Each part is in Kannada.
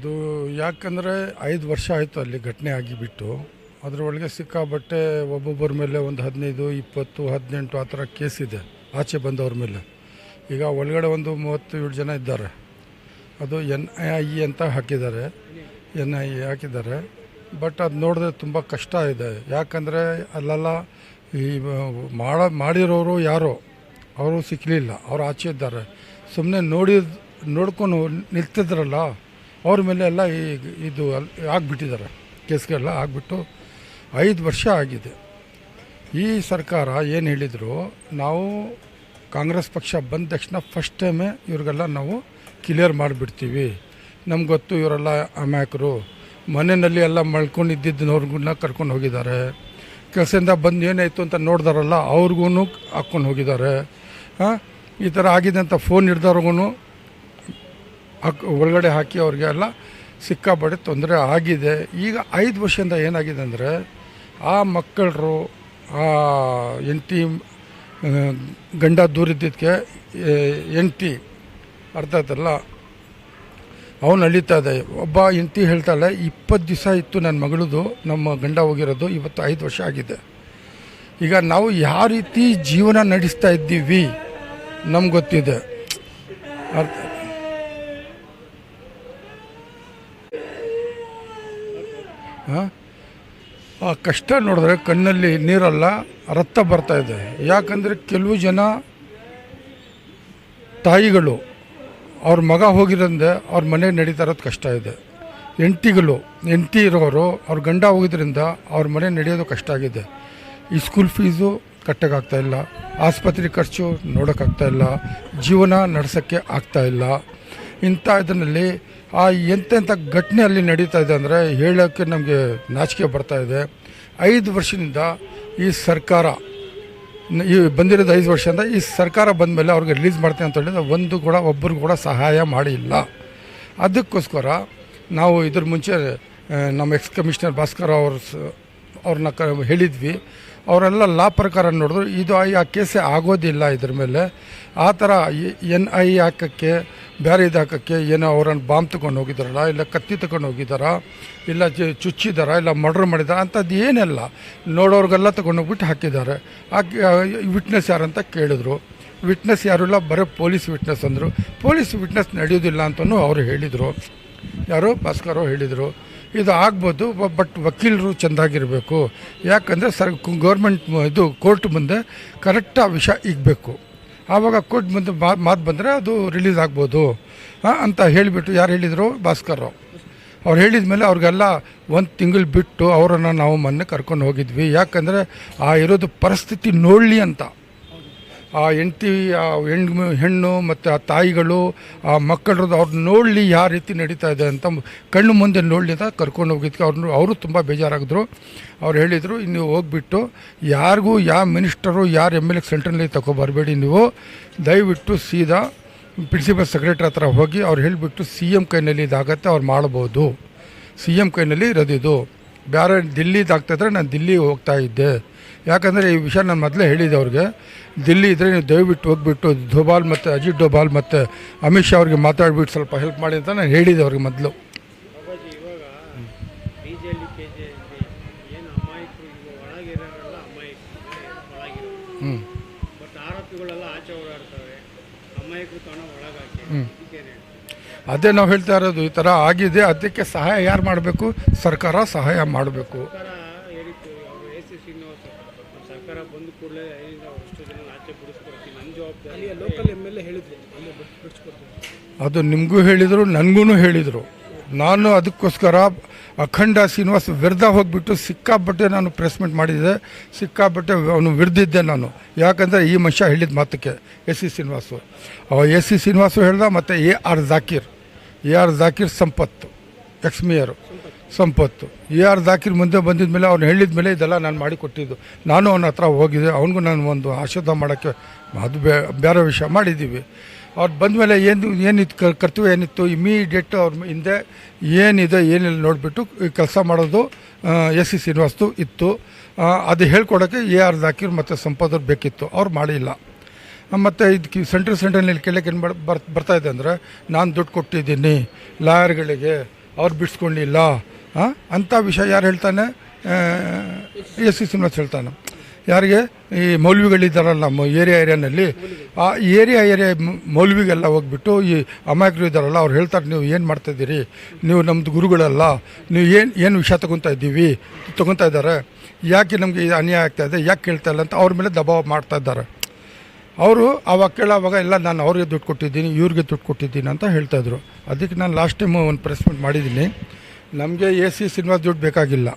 ಅದು ಯಾಕಂದರೆ ಐದು ವರ್ಷ ಆಯಿತು ಅಲ್ಲಿ ಘಟನೆ ಆಗಿಬಿಟ್ಟು. ಅದರೊಳಗೆ ಸಿಕ್ಕಾಬಟ್ಟೆ ಒಬ್ಬೊಬ್ಬರ ಮೇಲೆ ಒಂದು ಹದಿನೈದು, ಇಪ್ಪತ್ತು, ಹದಿನೆಂಟು ಆ ಥರ ಇದೆ. ಆಚೆ ಬಂದವ್ರ ಮೇಲೆ. ಈಗ ಒಳಗಡೆ ಒಂದು ಮೂವತ್ತೇಳು ಜನ ಇದ್ದಾರೆ. ಅದು ಎನ್ ಐ ಅಂತ ಹಾಕಿದ್ದಾರೆ. ಎನ್ ಐ ಹಾಕಿದ್ದಾರೆ. ಬಟ್ ಅದು ನೋಡಿದ್ರೆ ತುಂಬ ಕಷ್ಟ ಇದೆ. ಯಾಕಂದರೆ ಅಲ್ಲೆಲ್ಲ ಈ ಮಾಡ, ಮಾಡಿರೋರು ಯಾರೋ, ಅವರು ಸಿಕ್ಕಲಿಲ್ಲ ಅವ್ರು ಆಚೆ ಇದ್ದಾರೆ. ಸುಮ್ಮನೆ ನೋಡಿ ನೋಡ್ಕೊಂಡು ನಿಲ್ತಿದ್ರಲ್ಲ ಅವ್ರ ಮೇಲೆ ಎಲ್ಲ ಈ ಇದು ಆಗಿಬಿಟ್ಟಿದ್ದಾರೆ. ಕೇಸ್ಗೆಲ್ಲ ಆಗಿಬಿಟ್ಟು ಐದು ವರ್ಷ ಆಗಿದೆ. ಈ ಸರ್ಕಾರ ಏನು ಹೇಳಿದರು, ನಾವು ಕಾಂಗ್ರೆಸ್ ಪಕ್ಷ ಬಂದ ತಕ್ಷಣ ಫಸ್ಟ್ ಟೈಮೇ ಇವ್ರಿಗೆಲ್ಲ ನಾವು ಕ್ಲಿಯರ್ ಮಾಡಿಬಿಡ್ತೀವಿ. ನಮ್ಗೆ ಗೊತ್ತು ಇವರೆಲ್ಲ ಅಮಾಯಕರು. ಮನೆಯಲ್ಲಿ ಎಲ್ಲ ಮಳ್ಕೊಂಡಿದ್ದವ್ರಿಗನ್ನ ಕರ್ಕೊಂಡು ಹೋಗಿದ್ದಾರೆ. ಕೆಲಸದಿಂದ ಬಂದು ಏನಾಯಿತು ಅಂತ ನೋಡಿದಾರಲ್ಲ ಅವ್ರಿಗೂ ಹಾಕ್ಕೊಂಡು ಹೋಗಿದ್ದಾರೆ. ಈ ಥರ ಆಗಿದೆ ಅಂತ ಫೋನ್ ಹಿಡ್ದವ್ರಿಗೂ ಒಳಗಡೆ ಹಾಕಿ ಅವ್ರಿಗೆಲ್ಲ ಸಿಕ್ಕಾಪಟ್ಟೆ ತೊಂದರೆ ಆಗಿದೆ. ಈಗ ಐದು ವರ್ಷದಿಂದ ಏನಾಗಿದೆ ಅಂದರೆ ಆ ಮಕ್ಕಳರು ಆ ಆ, ಗಂಡ ದೂರಿದ್ದಕ್ಕೆ ಎಂಟಿ ಅರ್ಥ ಆಯ್ತಲ್ಲ ಅವನು ಇದೆ. ಒಬ್ಬ ಹೆಂಡ್ತಿ ಹೇಳ್ತಾಳೆ ಇಪ್ಪತ್ತು ದಿವಸ ಇತ್ತು ನನ್ನ ಮಗಳದು ನಮ್ಮ ಗಂಡ ಹೋಗಿರೋದು ಇವತ್ತು ಐದು ವರ್ಷ ಆಗಿದೆ. ಈಗ ನಾವು ಯಾವ ರೀತಿ ಜೀವನ ನಡೆಸ್ತಾ ಇದ್ದೀವಿ ನಮ್ಗೆ ಗೊತ್ತಿದೆ. ಅರ್ಥ ಆ ಕಷ್ಟ ನೋಡಿದ್ರೆ ಕಣ್ಣಲ್ಲಿ ನೀರಲ್ಲ, ರಕ್ತ ಬರ್ತಾ ಇದೆ. ಯಾಕಂದರೆ ಕೆಲವು ಜನ ತಾಯಿಗಳು, ಅವ್ರ ಮಗ ಹೋಗಿರಂದೆ ಅವ್ರ ಮನೆ ನಡೀತಾ ಇರೋದು ಕಷ್ಟ ಇದೆ. ಹೆಂಡ್ತಿಗಳು, ಹೆಂಡ್ತಿ ಇರೋರು, ಅವ್ರ ಗಂಡ ಹೋಗಿದ್ರಿಂದ ಅವ್ರ ಮನೆ ನಡೆಯೋದು ಕಷ್ಟ ಆಗಿದೆ. ಈ ಸ್ಕೂಲ್ ಫೀಸು ಕಟ್ಟೋಕ್ಕಾಗ್ತಾಯಿಲ್ಲ ಆಸ್ಪತ್ರೆ ಖರ್ಚು ನೋಡೋಕ್ಕಾಗ್ತಾಯಿಲ್ಲ ಜೀವನ ನಡೆಸೋಕ್ಕೆ ಆಗ್ತಾ ಇಲ್ಲ. ಇಂಥ ಇದರಲ್ಲಿ ಆ ಎಂತೆಂಥ ಘಟನೆ ಅಲ್ಲಿ ನಡೀತಾ ಇದೆ ಅಂದರೆ ಹೇಳೋಕ್ಕೆ ನಮಗೆ ನಾಚಿಕೆ ಬರ್ತಾ ಇದೆ. ಐದು ವರ್ಷದಿಂದ ಈ ಸರ್ಕಾರ, ಈ ಬಂದಿರೋದು ಐದು ವರ್ಷದಿಂದ ಈ ಸರ್ಕಾರ ಬಂದ ಮೇಲೆ ಅವ್ರಿಗೆ ರಿಲೀಸ್ ಮಾಡ್ತೀನಿ ಅಂತ ಹೇಳಿದ್ರೆ ಒಂದು ಕೂಡ ಒಬ್ಬರು ಕೂಡ ಸಹಾಯ ಮಾಡಿಲ್ಲ. ಅದಕ್ಕೋಸ್ಕರ ನಾವು ಇದ್ರ ಮುಂಚೆ ನಮ್ಮ ಎಕ್ಸ್ ಕಮಿಷನರ್ ಭಾಸ್ಕರ್ ಅವ್ರ ಅವ್ರನ್ನ ಕ, ಹೇಳಿದ್ವಿ. ಅವರೆಲ್ಲ ಲಾ ಪ್ರಕಾರ ನೋಡಿದ್ರು, ಇದು ಆ ಕೇಸೇ ಆಗೋದಿಲ್ಲ ಇದ್ರ ಮೇಲೆ. ಆ ಥರ ಎನ್ ಐ ಹಾಕೋಕ್ಕೆ ಬೇರೆ ಇದು ಹಾಕೋಕ್ಕೆ ಏನೋ ಅವರನ್ನು ಬಾಂಬ್ ತಗೊಂಡು ಹೋಗಿದ್ದಾರಲ್ಲ, ಇಲ್ಲ ಕತ್ತಿ ತಗೊಂಡು ಹೋಗಿದ್ದಾರ, ಇಲ್ಲ ಚುಚ್ಚಿದಾರ ಇಲ್ಲ ಮರ್ಡರ್ ಮಾಡಿದಾರ ಅಂಥದ್ದು ನೋಡೋರ್ಗೆಲ್ಲ ನೋಡೋರಿಗೆಲ್ಲ ತೊಗೊಂಡೋಗ್ಬಿಟ್ಟು ಹಾಕಿದ್ದಾರೆ. ಹಾಕಿ ವಿಟ್ನೆಸ್ ಯಾರಂತ ಕೇಳಿದ್ರು. ವಿಟ್ನೆಸ್ ಯಾರು ಇಲ್ಲ, ಬರೀ ಪೊಲೀಸ್ ವಿಟ್ನೆಸ್ ಅಂದರು. ಪೊಲೀಸ್ ವಿಟ್ನೆಸ್ ನಡೆಯೋದಿಲ್ಲ ಅಂತಲೂ ಅವರು ಹೇಳಿದರು. ಯಾರೋ ಭಾಸ್ಕರ್ ಹೇಳಿದರು. ಇದು ಆಗ್ಬೋದು ಬಟ್ ವಕೀಲರು ಚೆಂದಾಗಿರಬೇಕು. ಯಾಕಂದರೆ ಸರ್ ಗೌರ್ಮೆಂಟ್ ಇದು ಕೋರ್ಟ್ ಮುಂದೆ ಕರೆಕ್ಟ್ ಆ ವಿಷಯ ಇಗಬೇಕು ಆವಾಗ ಕೋರ್ಟ್ ಬಂದು ಮಾತು ಬಂದರೆ ಅದು ರಿಲೀಸ್ ಆಗ್ಬೋದು ಅಂತ ಹೇಳಿಬಿಟ್ಟು ಯಾರು ಹೇಳಿದರು? ಭಾಸ್ಕರ್ ಅವ್ರು ಹೇಳಿದ ಮೇಲೆ ಅವ್ರಿಗೆಲ್ಲ ಒಂದು ತಿಂಗಳು ಬಿಟ್ಟು ಅವರನ್ನು ನಾವು ಮೊನ್ನೆ ಕರ್ಕೊಂಡು ಹೋಗಿದ್ವಿ. ಯಾಕಂದರೆ ಆ ಇರೋದು ಪರಿಸ್ಥಿತಿ ನೋಡಲಿ ಅಂತ. ಆ ಹೆಂಡ್ತಿ, ಆ ಹೆಣ್ಣು ಹೆಣ್ಣು ಮತ್ತು ಆ ತಾಯಿಗಳು, ಆ ಮಕ್ಕಳದ್ದು ಅವ್ರನ್ನ ನೋಡಲಿ ಯಾವ ರೀತಿ ನಡೀತಾ ಇದೆ ಅಂತ ಕಣ್ಣು ಮುಂದೆ ನೋಡಲಿ ಅಂತ ಕರ್ಕೊಂಡು ಹೋಗಿದ್ದಕ್ಕೆ ಅವ್ರನ್ನ ಅವರು ತುಂಬ ಬೇಜಾರಾಗಿದ್ರು. ಅವ್ರು ಹೇಳಿದರು, ನೀವು ಹೋಗ್ಬಿಟ್ಟು ಯಾರಿಗೂ ಯಾವ ಮಿನಿಸ್ಟರು, ಯಾರು ಎಂ ಎಲ್ ಎ ಸೆಂಟ್ರಲ್ಲಿ ತಗೊಬರಬೇಡಿ ನೀವು. ದಯವಿಟ್ಟು ಸೀದಾ ಪ್ರಿನ್ಸಿಪಲ್ ಸೆಕ್ರೆಟ್ರಿ ಹತ್ರ ಹೋಗಿ ಅವ್ರು ಹೇಳಿಬಿಟ್ಟು ಸಿ ಎಂ ಕೈನಲ್ಲಿ ಇದಾಗತ್ತೆ, ಅವ್ರು ಮಾಡ್ಬೋದು. ಸಿ ಎಂ ಕೈನಲ್ಲಿ ಇರೋದಿದು. ಬೇರೆ ದಿಲ್ಲಿದು ಇದ್ದರೆ ನಾನು ದಿಲ್ಲಿಗೆ ಹೋಗ್ತಾ ಇದ್ದೆ. ಯಾಕಂದರೆ ಈ ವಿಷಯ ನಾನು ಮೊದಲೇ ಹೇಳಿದ್ದೆ ಅವ್ರಿಗೆ. ದಿಲ್ಲಿ ಇದ್ದರೆ ನೀವು ದಯವಿಟ್ಟು ಹೋಗ್ಬಿಟ್ಟು ಧೋಬಾಲ್ ಮತ್ತು ಅಜಿತ್ ಡೋಬಾಲ್ ಮತ್ತು ಅಮಿತ್ ಶಾ ಅವ್ರಿಗೆ ಮಾತಾಡ್ಬಿಟ್ಟು ಸ್ವಲ್ಪ ಹೆಲ್ಪ್ ಮಾಡಿ ಅಂತ ನಾನು ಹೇಳಿದ್ದೆ ಅವ್ರಿಗೆ ಮೊದಲು. ಹ್ಞೂ ಆರೋಪಿಗಳೆಲ್ಲ ಆಚೆ ಅಮಾಯಕರು ಒಳಗಾಕಿ ಅದೇ ನಾವು ಹೇಳ್ತಾ ಇರೋದು ಈ ಥರ ಆಗಿದೆ ಅದಕ್ಕೆ ಸಹಾಯ ಯಾರು ಮಾಡಬೇಕು? ಸರ್ಕಾರ ಸಹಾಯ ಮಾಡಬೇಕು. ಅದು ನಿಮಗೂ ಹೇಳಿದರು ನನಗೂ ಹೇಳಿದರು. ನಾನು ಅದಕ್ಕೋಸ್ಕರ ಅಖಂಡ ಶ್ರೀನಿವಾಸ್ ವಿರ್ಧ ಹೋಗಿಬಿಟ್ಟು ಸಿಕ್ಕಾಪಟ್ಟೆ ನಾನು ಪ್ರೆಸ್ ಮೀಟ್ ಮಾಡಿದ್ದೆ. ಸಿಕ್ಕಾಪಟ್ಟೆ ಅವನು ವಿರ್ದಿದ್ದೆ ನಾನು. ಯಾಕಂದರೆ ಈ ಮನುಷ್ಯ ಹೇಳಿದ ಮಾತಕ್ಕೆ ಎಸ್ ಸಿ ಶ್ರೀನಿವಾಸು. ಅವ ಎಸ್ ಸಿ ಶ್ರೀನಿವಾಸು ಹೇಳ್ದ ಮತ್ತು A R Zakir A R Zakir Sampath. X Sampath. A R Zakir ಮುಂದೆ ಬಂದಿದ ಮೇಲೆ ಅವ್ನು ಹೇಳಿದ ಮೇಲೆ ಇದೆಲ್ಲ ನಾನು ಮಾಡಿಕೊಟ್ಟಿದ್ದು ನಾನು ಅವನ ಹತ್ರ ಹೋಗಿದ್ದೆ. ಅವನಿಗೂ ನಾನು ಒಂದು ಆಶೀರ್ವಾದ ಮಾಡೋಕ್ಕೆ ಅದು ಬೇರೆ ವಿಷಯ ಮಾಡಿದ್ದೀವಿ. ಅವ್ರು ಬಂದ ಮೇಲೆ ಏನು, ಏನಿತ್ತು ಕರ್ತವ್ಯ ಏನಿತ್ತು ಇಮಿಡಿಯೇಟ್ ಅವ್ರ ಹಿಂದೆ ಏನಿದೆ, ಏನಿಲ್ಲ ನೋಡಿಬಿಟ್ಟು ಕೆಲಸ ಮಾಡೋದು ಎಸ್ ಸಿ ಶ್ರೀನಿವಾಸ್ದು ಇತ್ತು. ಅದು ಹೇಳ್ಕೊಡೋಕ್ಕೆ ಎ ಆರ್ ದಾಕಿರ್ ಮತ್ತು ಸಂಪಾದರು ಬೇಕಿತ್ತು. ಅವ್ರು ಮಾಡಿಲ್ಲ. ಮತ್ತು ಇದಕ್ಕೆ ಸೆಂಟ್ರಲ್ ಸೆಂಟ್ರಲ್ನಲ್ಲಿ ಕೇಳಕ್ಕೆ ಏನು ಬರ್ ಬರ್ತಾ ಇದೆ ಅಂದರೆ, ನಾನು ದುಡ್ಡು ಕೊಟ್ಟಿದ್ದೀನಿ, ಲಾಯರ್ಗಳಿಗೆ, ಅವ್ರು ಬಿಡಿಸ್ಕೊಂಡಿಲ್ಲ. ಅಂಥ ವಿಷಯ ಯಾರು ಹೇಳ್ತಾನೆ? ಎಸ್ ಸಿ ಶ್ರೀನಿವಾಸ್ ಹೇಳ್ತಾನೆ. ಯಾರಿಗೆ? ಈ ಮೌಲ್ವಿಗಳಿದ್ದಾರಲ್ಲ ನಮ್ಮ ಏರಿಯಾ ಏರಿಯಾನಲ್ಲಿ. ಆ ಏರಿಯಾ ಏರಿಯಾ ಮೌಲ್ವಿಗೆಲ್ಲ ಹೋಗ್ಬಿಟ್ಟು ಈ ಅಮಾಯಕರು ಇದ್ದಾರಲ್ಲ, ಅವ್ರು ಹೇಳ್ತಾರೆ, ನೀವು ಏನು ಮಾಡ್ತಾಯಿದ್ದೀರಿ ನೀವು ನಮ್ಮದು ಗುರುಗಳಲ್ಲ. ನೀವು ಏನು ಏನು ವಿಷಯ ತೊಗೊತಾ ಇದ್ದೀವಿ? ತೊಗೊತಾ ಇದ್ದಾರೆ. ಯಾಕೆ ನಮಗೆ ಇದು ಅನ್ಯಾಯ ಇದೆ? ಯಾಕೆ ಕೇಳ್ತಾ ಇಲ್ಲ? ಅಂತ ಅವ್ರ ಮೇಲೆ ದಬಾವ ಮಾಡ್ತಾ ಇದ್ದಾರೆ. ಅವರು ಆವಾಗ ಕೇಳೋವಾಗ ಎಲ್ಲ ನಾನು ಅವ್ರಿಗೆ ದುಡ್ಡು ಕೊಟ್ಟಿದ್ದೀನಿ, ಇವ್ರಿಗೆ ದುಡ್ಡು ಕೊಟ್ಟಿದ್ದೀನಿ ಅಂತ ಹೇಳ್ತಾಯಿದ್ರು ಅದಕ್ಕೆ ನಾನು ಲಾಸ್ಟ್ ಟೈಮು ಒಂದು ಪ್ರೆಸ್ ಮೀಟ್ ಮಾಡಿದ್ದೀನಿ. ನಮಗೆ ಎ ಸಿ ಸಿನಿಮಾ ದುಡ್ಡು ಬೇಕಾಗಿಲ್ಲ.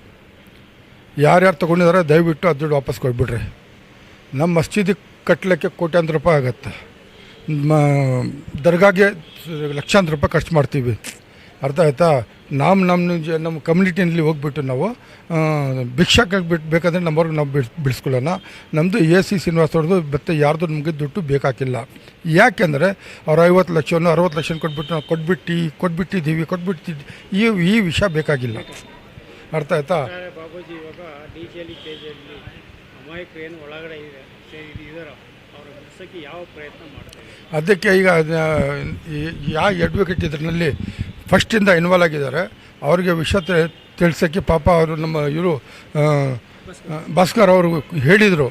ಯಾರ್ಯಾರು ತೊಗೊಂಡಿದ್ದಾರೆ ದಯವಿಟ್ಟು ಅದು ದುಡ್ಡು ವಾಪಸ್ ಕೊಟ್ಬಿಡ್ರಿ. ನಮ್ಮ ಮಸ್ಜಿದಿಗೆ ಕಟ್ಟಲಿಕ್ಕೆ ಕೋಟ್ಯಾಂತರ ರೂಪಾಯಿ ಆಗುತ್ತೆ. ಮ, ದರ್ಗಾಗೆ ಲಕ್ಷಾಂತರ ರೂಪಾಯಿ ಖರ್ಚು ಮಾಡ್ತೀವಿ. ಅರ್ಥ ಆಯ್ತಾ? ನಾವು ನಮ್ಮ ನಮ್ಮ ಕಮ್ಯುನಿಟಿನಲ್ಲಿ ಹೋಗ್ಬಿಟ್ಟು ನಾವು ಭಿಕ್ಷಾಕಾಗಿ ಬಿಟ್ಟು ಬೇಕಾದರೆ ನಮ್ಮವ್ರಿಗೆ ನಾವು ಬಿಡ್ಸ್ ಬಿಡಿಸ್ಕೊಳ್ಳೋಣ. ನಮ್ಮದು ಎ ಸಿ ಶ್ರೀನಿವಾಸ್ ಅವ್ರದ್ದು, ಮತ್ತು ಯಾರ್ದು ನಮಗೆ ದುಡ್ಡು ಬೇಕಾಗಿಲ್ಲ ಯಾಕೆಂದರೆ ಅವ್ರು ಐವತ್ತು ಲಕ್ಷವನ್ನು ಅರವತ್ತು ಲಕ್ಷ ಕೊಟ್ಬಿಟ್ಟು ನಾವು ಕೊಟ್ಬಿಟ್ಟು, ಕೊಟ್ಬಿಟ್ಟಿದ್ದೀವಿ ಕೊಟ್ಬಿಟ್ಟಿದ್ದು ಈ ಈ ವಿಷಯ ಬೇಕಾಗಿಲ್ಲ. ಅರ್ಥ ಆಯ್ತಾ? ಬಾಬೂಜಿ ಇವಾಗ ಡಿ ಜಿಯಲ್ಲಿ ಕೆ ಜಿಯಲ್ಲಿ ಅಮಾಯಕರು ಏನು ಒಳಗಡೆ ಇದೆ ಇದರ ಅವರ ಯಾವ ಪ್ರಯತ್ನ ಮಾಡ್ತಾರೆ? ಅದಕ್ಕೆ ಈಗ ಯಾವ ಅಡ್ವೊಕೇಟ್ ಇದರಲ್ಲಿ ಫಸ್ಟಿಂದ ಇನ್ವಾಲ್ವ್ ಆಗಿದ್ದಾರೆ. ಅವರಿಗೆ ವಿಷಯ ತಿಳಿಸೋಕ್ಕೆ ಪಾಪ ಅವರು ನಮ್ಮ ಇವರು ಭಾಸ್ಕರ್ ಅವರು ಹೇಳಿದರು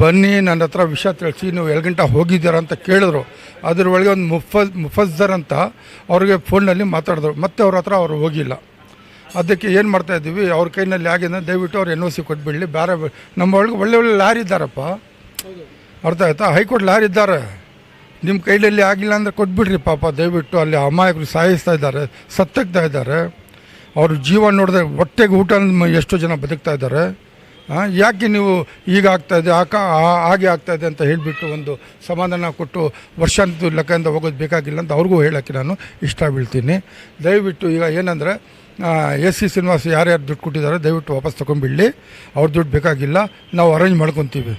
ಬನ್ನಿ ನನ್ನ ಹತ್ರ ವಿಷಯ ತಿಳಿಸಿ ನೀವು ಎರಡು ಗಂಟೆ ಹೋಗಿದ್ದೀರಾ ಅಂತ ಕೇಳಿದ್ರು. ಅದ್ರ ಒಳಗೆ ಒಂದು ಮುಫ ಮುಫಜ್ಜರ್ ಅಂತ ಅವ್ರಿಗೆ ಫೋನಲ್ಲಿ ಮಾತಾಡಿದ್ರು. ಮತ್ತೆ ಅವ್ರ ಹತ್ರ ಅವರು ಹೋಗಿಲ್ಲ. ಅದಕ್ಕೆ ಏನು ಮಾಡ್ತಾ ಇದ್ದೀವಿ, ಅವ್ರ ಕೈನಲ್ಲಿ ಆಗಿದೆ ದಯವಿಟ್ಟು ಅವ್ರು ಎನ್ ಒ ಸಿ ಕೊಟ್ಬಿಡಲಿ. ಬೇರೆ ನಮ್ಮ ಒಳಗೆ ಒಳ್ಳೆ ಒಳ್ಳೆ ಲಾರಿ ಇದ್ದಾರಪ್ಪ. ಅರ್ಥ ಆಯ್ತಾ? ಹೈಕೋರ್ಟ್ ಲಾರಿ ಇದ್ದಾರೆ. ನಿಮ್ಮ ಕೈಲಲ್ಲಿ ಆಗಿಲ್ಲ ಅಂದರೆ ಕೊಟ್ಬಿಡ್ರಿ ಪಾಪ. ದಯವಿಟ್ಟು ಅಲ್ಲಿ ಅಮಾಯಕರು ಸಾಯಿಸ್ತಾ ಇದ್ದಾರೆ, ಸತ್ತಗ್ತಾ ಇದ್ದಾರೆ. ಅವರು ಜೀವ ನೋಡಿದ್ರೆ ಹೊಟ್ಟೆಗೆ ಊಟ ಎಷ್ಟು ಜನ ಬದುಕ್ತಾ ಇದ್ದಾರೆ. ಯಾಕೆ ನೀವು ಈಗ ಆಗ್ತಾ ಇದೆ, ಆಕ ಹಾಗೆ ಆಗ್ತಾ ಇದೆ ಅಂತ ಹೇಳಿಬಿಟ್ಟು ಒಂದು ಸಮಾಧಾನ ಕೊಟ್ಟು ವರ್ಷಾಂತ ಲೆಕ್ಕದಿಂದ ಹೋಗೋದು ಬೇಕಾಗಿಲ್ಲ ಅಂತ ಅವ್ರಿಗೂ ಹೇಳೋಕ್ಕೆ ನಾನು ಇಷ್ಟ ಬೀಳ್ತೀನಿ ದಯವಿಟ್ಟು ಈಗ ಏನಂದರೆ ಎಸ್ ಸಿ ಶ್ರೀನಿವಾಸ್ ಯಾರ್ಯಾರು ದುಡ್ಡು ಕೊಟ್ಟಿದ್ದಾರೆ, ದಯವಿಟ್ಟು ವಾಪಸ್ ತೊಗೊಂಬಿಡಲಿ. ಅವ್ರ ದುಡ್ಡು ಬೇಕಾಗಿಲ್ಲ, ನಾವು ಅರೇಂಜ್ ಮಾಡ್ಕೊತೀವಿ.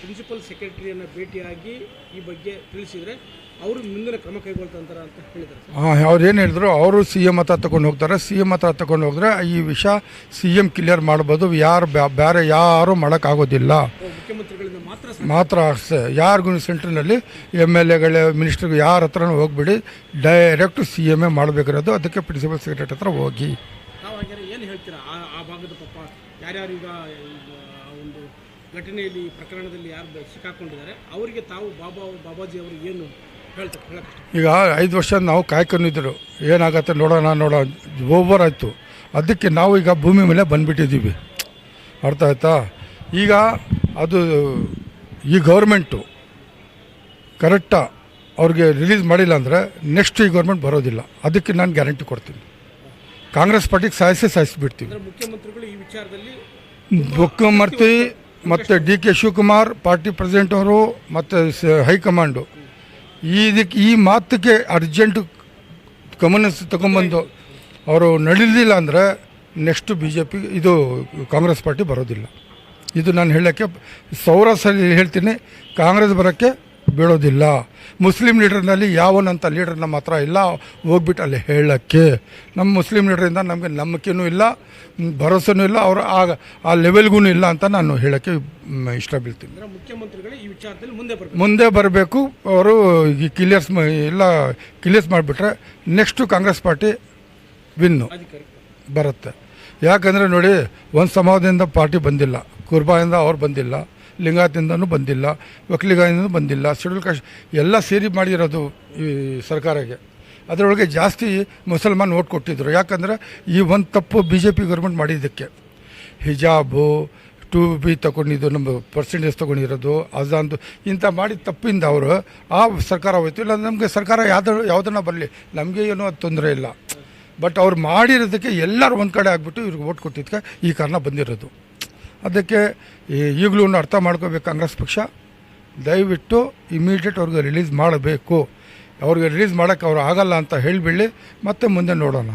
ಪ್ರಿನ್ಸಿಪಲ್ ಸೆಕ್ರೆಟರಿಯನ್ನು ಭೇಟಿಯಾಗಿ ಈ ಬಗ್ಗೆ ತಿಳಿಸಿದರೆ ಅವರು ಮುಂದಿನ ಕ್ರಮ ಕೈಗೊಳ್ತಾರೆ ಅಂತ ಹೇಳಿದ್ದಾರೆ ಸರ್. ಅವ್ರು ಏನು ಹೇಳಿದ್ರು ಅವರು ಸಿ ಎಂ ಹತ್ರ ತಗೊಂಡು ಹೋಗ್ತಾರೆ. ಸಿ ಎಂ ಹತ್ರ ತಗೊಂಡು ಹೋದ್ರೆ ಈ ವಿಷಯ ಸಿ ಎಂ ಕ್ಲಿಯರ್ ಮಾಡ್ಬೋದು. ಯಾರು ಬೇರೆ ಯಾರು ಮಾಡೋಕ್ಕಾಗೋದಿಲ್ಲ ಮುಖ್ಯಮಂತ್ರಿಗಳಿಂದ ಮಾತ್ರ ಮಾತ್ರ ಯಾರಿಗೂ ಸೆಂಟ್ರ್ನಲ್ಲಿ ಎಂ ಎಲ್ ಎಗಳ ಮಿನಿಸ್ಟ್ರಿಗೆ ಯಾರ ಹತ್ರನೂ ಹೋಗ್ಬಿಡಿ. ಡೈರೆಕ್ಟ್ ಸಿ ಎಂ ಎ ಮಾಡಬೇಕಿರೋದು. ಅದಕ್ಕೆ ಪ್ರಿನ್ಸಿಪಲ್ ಸೆಕ್ರೆಟರಿ ಹತ್ರ ಹೋಗಿ. ಏನು ಹೇಳ್ತೀರಾ? ಆ ಭಾಗದ ಪಾಪ ಯಾರ್ಯಾರೀಗ ಒಂದು ಘಟನೆಯಲ್ಲಿ ಪ್ರಕರಣದಲ್ಲಿ ಯಾರು ಸಿಕ್ಕಾಕೊಂಡಿದ್ದಾರೆ ಅವರಿಗೆ ತಾವು ಬಾಬಾ ಬಾಬಾಜಿ ಅವರು ಏನು ಈಗ ಐದು ವರ್ಷ ನಾವು ಕಾಯ್ಕೊಂಡಿದ್ರು. ಏನಾಗತ್ತೆ ನೋಡೋಣ ನೋಡೋಣ. ಓವರ್ ಆಯಿತು. ಅದಕ್ಕೆ ನಾವು ಈಗ ಭೂಮಿ ಮೇಲೆ ಬಂದುಬಿಟ್ಟಿದ್ದೀವಿ. ಅರ್ಥ ಆಯ್ತಾ? ಈಗ ಅದು ಈ ಗೌರ್ಮೆಂಟು ಕರೆಕ್ಟಾ ಅವ್ರಿಗೆ ರಿಲೀಸ್ ಮಾಡಿಲ್ಲ ಅಂದರೆ ನೆಕ್ಸ್ಟ್ ಈ ಗೌರ್ಮೆಂಟ್ ಬರೋದಿಲ್ಲ. ಅದಕ್ಕೆ ನಾನು ಗ್ಯಾರಂಟಿ ಕೊಡ್ತೀನಿ. ಕಾಂಗ್ರೆಸ್ ಪಾರ್ಟಿಗೆ ಸಾಯಿಸೇ ಸಾಯಿಸಿಬಿಡ್ತೀವಿ ಅಂದರೆ ಮುಖ್ಯಮಂತ್ರಿಗಳು ಈ ವಿಚಾರದಲ್ಲಿ ಮುಖ್ಯಮಂತ್ರಿ ಮತ್ತು D K Shivakumar party president ಅವರು ಮತ್ತು ಸ- ಇದಕ್ಕೆ ಈ ಮಾತಕ್ಕೆ ಅರ್ಜೆಂಟ್ ಗಮನಿಸಿ ತಗೊಂಬಂದು ಅವರು ನಡೀಲಿಲ್ಲ ಅಂದರೆ ನೆಕ್ಸ್ಟ್ ಬಿ ಜೆ ಪಿ ಇದು ಕಾಂಗ್ರೆಸ್ ಪಾರ್ಟಿ ಬರೋದಿಲ್ಲ. ಇದು ನಾನು ಹೇಳೋಕ್ಕೆ ಸೌರಾಷ್ಟ್ರದಲ್ಲಿ ಹೇಳ್ತೀನಿ. ಕಾಂಗ್ರೆಸ್ ಬರೋಕ್ಕೆ ಬೀಳೋದಿಲ್ಲ. ಮುಸ್ಲಿಂ ಲೀಡರ್ನಲ್ಲಿ ಯಾವನಂತ ಲೀಡರ್ ನಮ್ಮ ಹತ್ರ ಇಲ್ಲ. ಹೋಗ್ಬಿಟ್ಟು ಅಲ್ಲಿ ಹೇಳೋಕ್ಕೆ. ನಮ್ಮ ಮುಸ್ಲಿಂ ಲೀಡರಿಂದ ನಮಗೆ ನಂಬಿಕೆನೂ ಇಲ್ಲ ಭರವಸೆನೂ ಭರೋಸೆನೂ ಇಲ್ಲ ಅವರು ಆಗ ಆ ಲೆವೆಲ್ಗೂ ಇಲ್ಲ ಅಂತ ನಾನು ಹೇಳೋಕ್ಕೆ ಇಷ್ಟ ಬೀಳ್ತೀನಿ ಅಂದರೆ ಮುಖ್ಯಮಂತ್ರಿಗಳೇ ಈ ವಿಚಾರದಲ್ಲಿ ಮುಂದೆ ಬರಬೇಕು. ಮುಂದೆ ಬರಬೇಕು. ಅವರು ಈ ಕ್ಲಿಯರ್ಸ್ ಎಲ್ಲ ಕ್ಲಿಯರ್ಸ್ ಮಾಡಿಬಿಟ್ರೆ ನೆಕ್ಸ್ಟು ಕಾಂಗ್ರೆಸ್ ಪಾರ್ಟಿ ವಿನ್ನು ಬರುತ್ತೆ. ಯಾಕಂದರೆ ನೋಡಿ ಒಂದು ಸಮಾಜದಿಂದ ಪಾರ್ಟಿ ಬಂದಿಲ್ಲ. ಕುರ್ಬಾಯಿಂದ ಅವ್ರು ಬಂದಿಲ್ಲ. ಲಿಂಗಾಯತಿಂದನೂ ಬಂದಿಲ್ಲ ಒಕ್ಕಲಿಗಾಯಿಂದನೂ ಬಂದಿಲ್ಲ ಶೆಡ್ಯೂಲ್ ಕಾಸ್ಟ್ ಎಲ್ಲ ಸೇರಿ ಮಾಡಿರೋದು ಈ ಸರ್ಕಾರಕ್ಕೆ. ಅದರೊಳಗೆ ಜಾಸ್ತಿ ಮುಸಲ್ಮಾನ್ ಓಟ್ ಕೊಟ್ಟಿದ್ದರು ಯಾಕಂದರೆ ಈ ಒಂದು ತಪ್ಪು ಬಿ ಜೆ ಪಿ ಗೌರ್ಮೆಂಟ್ ಮಾಡಿದ್ದಕ್ಕೆ. ಹಿಜಾಬು, ಟು ಬಿ ತಗೊಂಡಿದ್ದು, ನಮ್ಮ ಪರ್ಸೆಂಟೇಜ್ ತೊಗೊಂಡಿರೋದು, ಅಜಾನ್ದು, ಇಂಥ ಮಾಡಿದ ತಪ್ಪಿಂದ ಅವರು ಆ ಸರ್ಕಾರ ಹೋಯ್ತು. ಇಲ್ಲ, ನಮಗೆ ಸರ್ಕಾರ ಯಾವ್ದು ಯಾವುದನ್ನ ಬರಲಿ. ನಮಗೆ ಏನೂ ಅದು ತೊಂದರೆ ಇಲ್ಲ. ಬಟ್ ಅವ್ರು ಮಾಡಿರೋದಕ್ಕೆ ಎಲ್ಲರೂ ಒಂದು ಕಡೆ ಆಗಿಬಿಟ್ಟು ಇವ್ರಿಗೆ ಓಟ್ ಕೊಟ್ಟಿದ್ದಕ್ಕೆ ಈ ಕಾರಣ ಬಂದಿರೋದು. ಅದಕ್ಕೆ ಈಗಲೂ ಅರ್ಥ ಮಾಡ್ಕೋಬೇಕು ಕಾಂಗ್ರೆಸ್ ಪಕ್ಷ. ದಯವಿಟ್ಟು ಇಮಿಡಿಯೇಟ್ ಅವ್ರಿಗೆ ರಿಲೀಸ್ ಮಾಡಬೇಕು. ಅವ್ರಿಗೆ ರಿಲೀಸ್ ಮಾಡೋಕ್ಕೆ ಅವ್ರು ಆಗಲ್ಲ ಅಂತ ಹೇಳಿಬಿಡಲಿ ಮತ್ತೆ ಮುಂದೆ ನೋಡೋಣ.